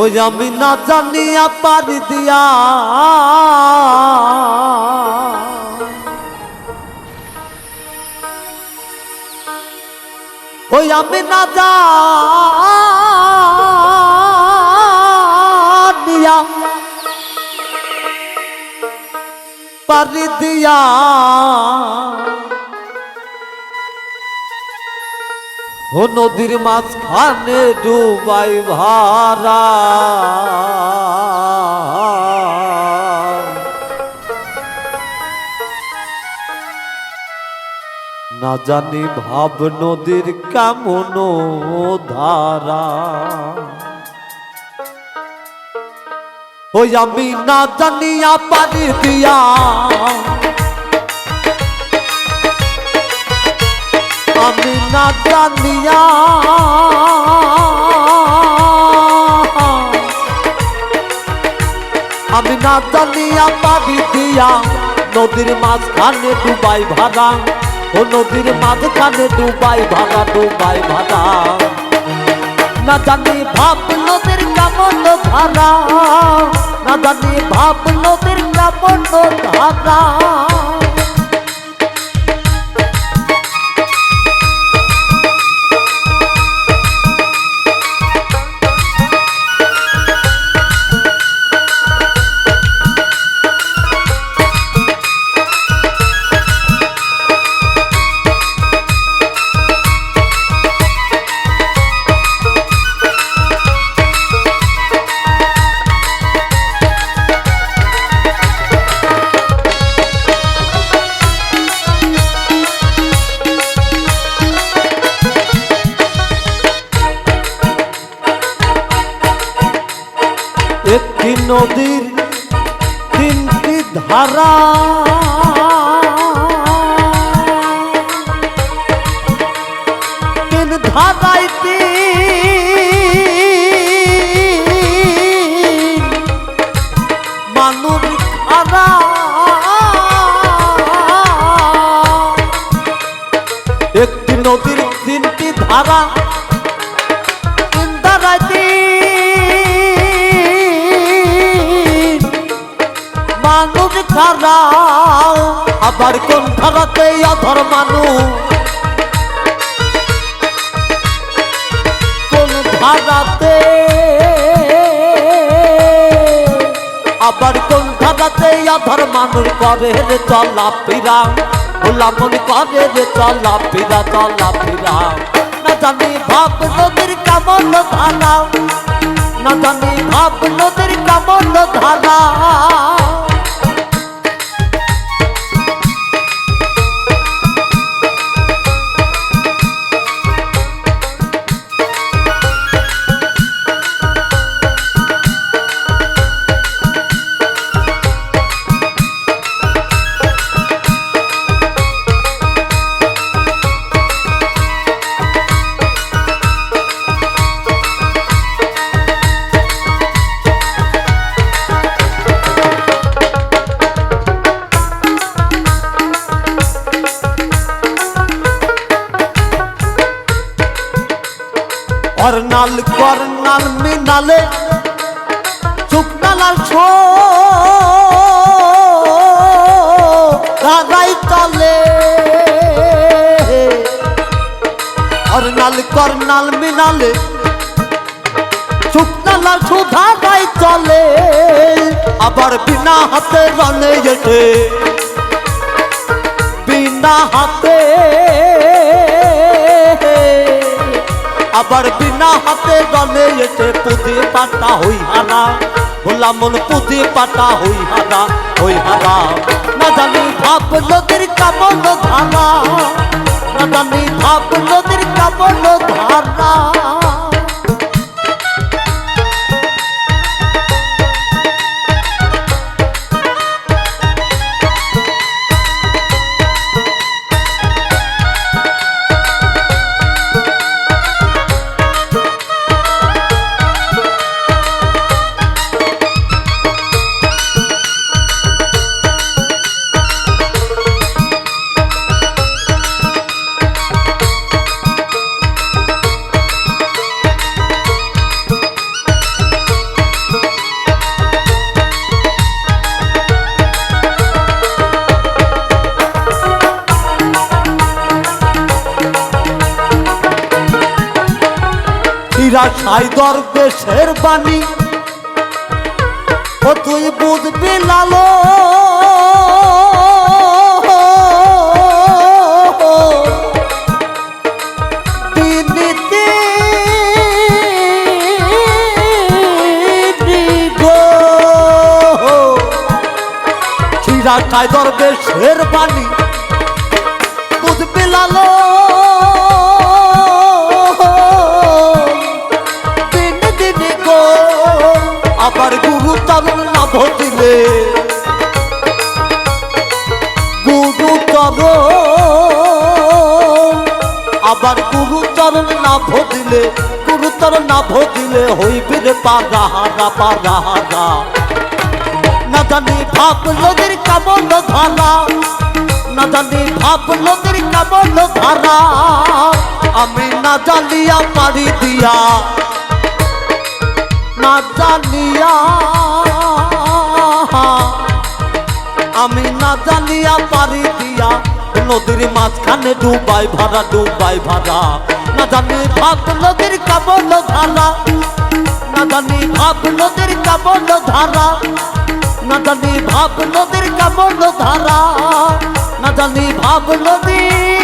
ওই আমি না জানিয়া পারি দিয়া। ওই আমি না জানিয়া পারি দিয়া। ও নদীর মাঝখানে ডুবাই ভারা না জানি ভাব নদীর কেমন ধারা। ওই আমি না জানিয়া পারি দিয়া আমি না জানিয়া। আমি না জানিয়া পারি দিয়া নদীর মাঝখানে ডুবাই ভাড়া ও নদীর মাঝখানে ডুবাই ভাড়া ডুবাই ভাড়া না জানি ভাব নদীর কেমন ধারা। না জানি ভাব নদীর কেমন ধারা। ধারা তিন ধারায় তিন মানুষ খারা একটি নদীর তিনটি ধারা খারা আবার কোন ধারাতে অধর মানুষ? কোন ধারাতে? আবার কোন ধারাতে অধর মানুষ করে রে চলা ফিরা? ভোলামন করে রে চলা ফিরা চলা ফিরা। না জানি ভাব নদীর কেমন ধারা। না জানি ভাব নদীর কেমন ধারা। অর্নাল কর্নাল মিনালে শুকনালাল ছো দাদাই চলে। অর্নাল কর্নাল মিনালে শুকনালাল সুধারাই চলে। আবার বিনা হাতে রনে যেতে বিনা হাতে আবার বিনা হাতে গলে এসে পুঁতি পাতা হই হারা। ভোলা মন পুঁতি পাতা হই হারা হই হারা। না জানি ভাব নদীর কামন ধারা, না জানি ভাব নদীর কামন ধারা। চিরা সাই দরবেশের বাণী। ও তুই বুঝবি লালো সাই দরবেশের বাণী। বুঝবি লালো তরুণ না ভতিলে গুরু তরুণ আবার গুরু চরণ না ভতিলে গুরু চরণ না ভতিলে হইবে রে পারাহারা পারাহারা না জানি ভাব নদীর কামল ধারা, না জানি ভাব নদীর কামল ধারা, আমি না জানিয়া পারি দিয়া, না জানিয়া নদীর মাঝখানে ডুবাই ভরা ডুবাই ভরা। না জানি ভাব নদীর কাবল ধারা। না জানি ভাব নদীর কাবল ধারা। না জানি ভাব নদীর কাবল ধারা। না জানি ভাব নদীর